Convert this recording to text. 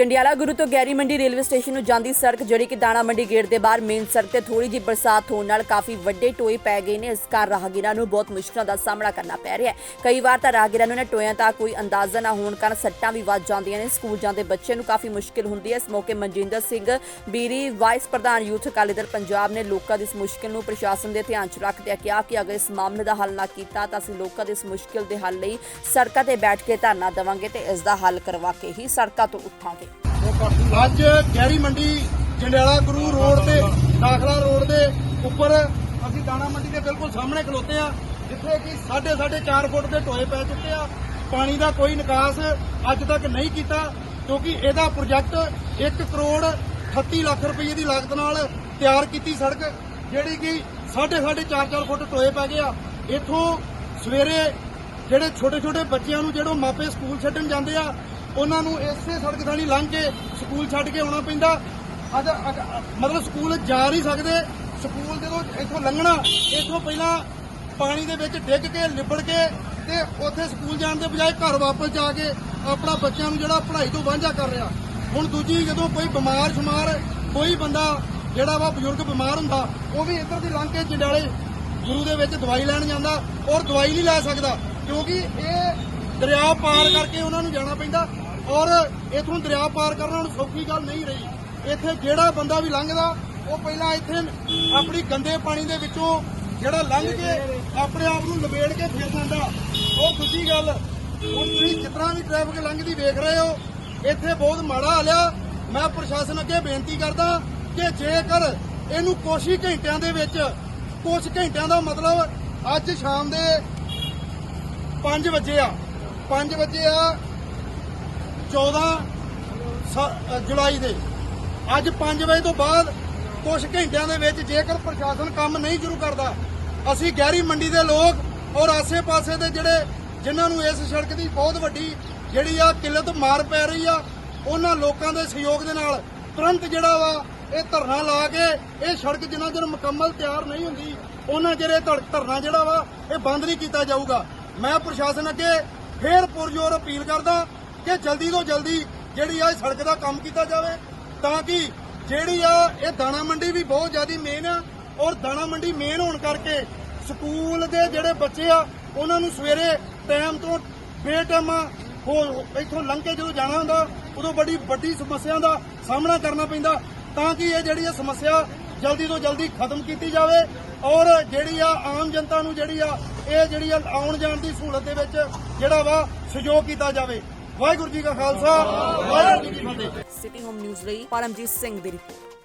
ਜੰਡਿਆਲਾ ਗੁਰੂ ਤੋਂ ਗੈਰੀ ਮੰਡੀ railway station ਨੂੰ ਜਾਂਦੀ ਸੜਕ, ਜਿਹੜੀ ਕਿ ਦਾਣਾ ਮੰਡੀ ਗੇਟ ਦੇ ਬਾਹਰ ਮੇਨ ਸੜਕ ਤੇ ਥੋੜੀ ਜਿਹੀ ਬਰਸਾਤ ਹੋਣ ਨਾਲ ਕਾਫੀ ਵੱਡੇ ਟੋਏ ਪੈ ਗਏ ਨੇ। ਇਸ ਕਾਰਨ ਰਾਹਗੀਰਾਂ ਨੂੰ ਬਹੁਤ ਮੁਸ਼ਕਲਾਂ ਦਾ ਸਾਹਮਣਾ ਕਰਨਾ ਪੈ ਰਿਹਾ ਹੈ। ਕਈ ਵਾਰ ਤਾਂ ਰਾਹਗੀਰਾਂ ਨੂੰ ਇਹਨਾਂ ਟੋਇਆਂ ਦਾ ਕੋਈ ਅੰਦਾਜ਼ਾ ਨਾ ਹੋਣ ਕਾਰਨ ਸੱਟਾਂ ਵੀ ਵੱਜ ਜਾਂਦੀਆਂ ਨੇ। ਸਕੂਲ ਜਾਂਦੇ ਬੱਚੇ ਨੂੰ ਕਾਫੀ ਮੁਸ਼ਕਿਲ ਹੁੰਦੀ ਹੈ। ਇਸ ਮੌਕੇ ਮਨਜਿੰਦਰ ਸਿੰਘ ਬੀਰੀ, ਵਾਈਸ ਪ੍ਰਧਾਨ ਯੂਥ ਅਕਾਲੀ ਦਲ ਪੰਜਾਬ ਨੇ ਲੋਕਾਂ ਦੀ ਇਸ ਮੁਸ਼ਕਿਲ ਨੂੰ ਪ੍ਰਸ਼ਾਸਨ ਦੇ ਧਿਆਨ 'ਚ ਰੱਖਦਿਆਂ ਕਿਹਾ ਕਿ ਅਗਰ ਇਸ ਮਾਮਲੇ ਦਾ ਹੱਲ ਨਾ ਕੀਤਾ ਤਾਂ ਅਸੀਂ ਲੋਕਾਂ ਦੇ ਇਸ ਮੁਸ਼ਕਿਲ ਦੇ ਹੱਲ ਲਈ ਸੜਕਾਂ ਤੇ ਬੈਠ ਕੇ ਧਰਨਾ ਦੇਵਾਂਗੇ ਤੇ ਇਸ ਦਾ ਹੱਲ ਕਰਵਾ ਕੇ ਹੀ ਸੜਕਾਂ ਤੋਂ ਉੱਠਾਂਗੇ। ਅੱਜ ਗਹਿਰੀ ਮੰਡੀ ਜੰਡਿਆਲਾ ਗੁਰੂ ਰੋਡ ਤੇ, ਦਾਖਲਾ ਰੋਡ ਦੇ ਉੱਪਰ ਅਸੀਂ ਦਾਣਾ ਮੰਡੀ ਦੇ ਬਿਲਕੁਲ ਸਾਹਮਣੇ ਖਲੋਤੇ ਆ ਜਿੱਥੇ ਕਿ ਸਾਢੇ ਸਾਢੇ 4 ਫੁੱਟ ਦੇ ਟੋਏ ਪੈ ਚੁੱਕੇ ਆ। ਪਾਣੀ ਦਾ ਕੋਈ ਨਿਕਾਸ ਅੱਜ ਤੱਕ ਨਹੀਂ ਕੀਤਾ, ਕਿਉਂਕਿ ਇਹਦਾ ਪ੍ਰੋਜੈਕਟ 1 ਕਰੋੜ 38 ਲੱਖ ਰੁਪਏ ਦੀ ਲਾਗਤ ਨਾਲ ਤਿਆਰ ਕੀਤੀ ਸੜਕ, ਜਿਹੜੀ ਕਿ ਸਾਢੇ ਸਾਢੇ 4-4 ਫੁੱਟ ਟੋਏ ਪੈ ਗਏ ਆ। ਇੱਥੋਂ ਸਵੇਰੇ ਜਿਹੜੇ ਛੋਟੇ ਛੋਟੇ ਬੱਚਿਆਂ ਨੂੰ ਜਿਹੜੋ ਮਾਪੇ ਸਕੂਲ ਛੱਡਣ ਜਾਂਦੇ ਆ ਉਹਨਾਂ ਨੂੰ ਇਸੇ ਸੜਕ ਥਾਣੀ ਲੰਘ ਕੇ ਸਕੂਲ ਛੱਡ ਕੇ ਆਉਣਾ ਪੈਂਦਾ। ਅੱਜ ਮਤਲਬ ਸਕੂਲ ਜਾ ਨਹੀਂ ਸਕਦੇ। ਸਕੂਲ ਜਦੋਂ ਇੱਥੋਂ ਲੰਘਣਾ, ਇੱਥੋਂ ਪਹਿਲਾਂ ਪਾਣੀ ਦੇ ਵਿੱਚ ਡਿੱਗ ਕੇ, ਲਿਬੜ ਕੇ ਤੇ ਉੱਥੇ ਸਕੂਲ ਜਾਣ ਦੇ ਬਜਾਏ ਘਰ ਵਾਪਸ ਜਾ ਕੇ ਆਪਣਾ ਬੱਚਿਆਂ ਨੂੰ ਜਿਹੜਾ ਪੜ੍ਹਾਈ ਤੋਂ ਵਾਂਝਾ ਕਰ ਰਿਹਾ। ਹੁਣ ਦੂਜੀ ਜਦੋਂ ਕੋਈ ਬਿਮਾਰ ਸ਼ਮਾਰ ਕੋਈ ਬੰਦਾ ਜਿਹੜਾ ਵਾ ਬਜ਼ੁਰਗ ਬਿਮਾਰ ਹੁੰਦਾ, ਉਹ ਵੀ ਇੱਧਰ ਦੀ ਲੰਘ ਕੇ ਜੰਡਾਲੇ ਗੁਰੂ ਦੇ ਵਿੱਚ ਦਵਾਈ ਲੈਣ ਜਾਂਦਾ ਔਰ ਦਵਾਈ ਨਹੀਂ ਲੈ ਸਕਦਾ। ਕਿਉਂਕਿ ਇਹ ਦਰਿਆ ਪਾਰ ਕਰਕੇ ਉਹਨਾਂ ਨੂੰ ਜਾਣਾ ਪੈਂਦਾ ਔਰ ਇਥੋਂ ਦਰਿਆ ਪਾਰ ਕਰਨਾ ਹੁਣ ਸੌਖੀ ਗੱਲ ਨਹੀਂ ਰਹੀ। ਇੱਥੇ ਜਿਹੜਾ ਬੰਦਾ ਵੀ ਲੰਘਦਾ, ਉਹ ਪਹਿਲਾਂ ਇੱਥੇ ਆਪਣੀ ਗੰਦੇ ਪਾਣੀ ਦੇ ਵਿੱਚੋਂ ਜਿਹੜਾ ਲੰਘ ਕੇ ਆਪਣੇ ਆਪ ਨੂੰ ਲਬੇੜ ਕੇ ਫਿਰ ਜਾਂਦਾ। ਉਹ ਦੂਜੀ ਗੱਲ, ਹੁਣ ਤੁਸੀਂ ਜਿਤਨਾ ਵੀ ਟ੍ਰੈਫਿਕ ਲੰਘਦੀ ਵੇਖ ਰਹੇ ਹੋ, ਇੱਥੇ ਬਹੁਤ ਮਾੜਾ ਹਾਲਿਆ ਮੈਂ ਪ੍ਰਸ਼ਾਸਨ ਅੱਗੇ ਬੇਨਤੀ ਕਰਦਾ ਕਿ ਜੇਕਰ ਇਹਨੂੰ ਕੁਛ ਹੀ ਘੰਟਿਆਂ ਦੇ ਵਿੱਚ ਕੁਝ ਘੰਟਿਆਂ ਦਾ ਮਤਲਬ ਅੱਜ ਸ਼ਾਮ ਦੇ 5 ਵਜੇ ਆ 5 ਵਜੇ ਆ 14 ਜੁਲਾਈ ਦੇ। ਅੱਜ 5 ਵਜੇ ਤੋਂ ਬਾਅਦ ਕੁਝ ਘੰਟਿਆਂ ਦੇ ਵਿੱਚ ਜੇਕਰ ਪ੍ਰਸ਼ਾਸਨ ਕੰਮ ਨਹੀਂ ਸ਼ੁਰੂ ਕਰਦਾ, ਅਸੀਂ ਗਹਿਰੀ ਮੰਡੀ ਦੇ ਲੋਕ ਔਰ ਆਸੇ-ਪਾਸੇ ਦੇ ਜਿਹੜੇ, ਜਿਨ੍ਹਾਂ ਨੂੰ ਇਸ ਸੜਕ ਦੀ ਬਹੁਤ ਵੱਡੀ ਜਿਹੜੀ ਆ ਕਿੱਲਤ ਮਾਰ ਪੈ ਰਹੀ ਆ, ਉਹਨਾਂ ਲੋਕਾਂ ਦੇ ਸਹਿਯੋਗ ਦੇ ਨਾਲ ਤੁਰੰਤ ਜਿਹੜਾ ਵਾ ਇਹ ਧਰਨਾ ਲਾ ਕੇ ਇਹ ਸੜਕ ਜਿੰਨਾ ਚਿਰ ਮੁਕੰਮਲ ਤਿਆਰ ਨਹੀਂ ਹੁੰਦੀ, ਉਹਨਾਂ ਚਿਰ ਇਹ ਧਰਨਾ ਜਿਹੜਾ ਵਾ ਇਹ ਬੰਦ ਨਹੀਂ ਕੀਤਾ ਜਾਊਗਾ। ਮੈਂ ਪ੍ਰਸ਼ਾਸਨ ਅੱਗੇ ਫੇਰ ਪੁਰਜੋਰ ਅਪੀਲ ਕਰਦਾ ਕਿ ਜਲਦੀ ਤੋਂ ਜਲਦੀ ਜਿਹੜੀ ਆ ਸੜਕ ਦਾ ਕੰਮ ਕੀਤਾ ਜਾਵੇ, ਤਾਂ ਕਿ ਜਿਹੜੀ ਆ ਇਹ ਦਾਣਾ ਮੰਡੀ ਵੀ ਬਹੁਤ ਜ਼ਿਆਦੀ ਮੇਨ ਆ ਔਰ ਦਾਣਾ ਮੰਡੀ ਮੇਨ ਹੋਣ ਕਰਕੇ ਸਕੂਲ ਦੇ ਜਿਹੜੇ ਬੱਚੇ ਆ, ਉਹਨਾਂ ਨੂੰ ਸਵੇਰੇ ਟਾਈਮ ਤੋਂ ਬੇਟਾਈਮਾਂ ਹੋ ਇੱਥੋਂ ਲੰਘ ਕੇ ਜਦੋਂ ਜਾਣਾ ਹੁੰਦਾ, ਉਦੋਂ ਬੜੀ ਵੱਡੀ ਸਮੱਸਿਆ ਦਾ ਸਾਹਮਣਾ ਕਰਨਾ ਪੈਂਦਾ, ਤਾਂ ਕਿ ਇਹ ਜਿਹੜੀ ਆ ਸਮੱਸਿਆ ਜਲਦੀ ਤੋਂ ਜਲਦੀ ਖਤਮ ਕੀਤੀ ਜਾਵੇ ਔਰ ਜਿਹੜੀ ਆ ਆਮ ਜਨਤਾ ਨੂੰ ਜਿਹੜੀ ਆ ਇਹ ਜਿਹੜੀ ਆ ਆਉਣ ਜਾਣ ਦੀ ਸਹੂਲਤ ਦੇ ਵਿੱਚ ਜਿਹੜਾ ਵਾ ਸਹਿਯੋਗ ਕੀਤਾ ਜਾਵੇ। ਵਾਹਿਗੁਰੂ ਜੀ ਕਾ ਖਾਲਸਾ, ਵਾਹਿਗੁਰੂ ਜੀ ਕੀ ਫਤਿਹ। ਸਿਟੀ ਹੋਮ ਨਿਊਜ਼ ਲਈ ਪਰਮਜੀਤ ਸਿੰਘ ਦੀ ਰਿਪੋਰਟ।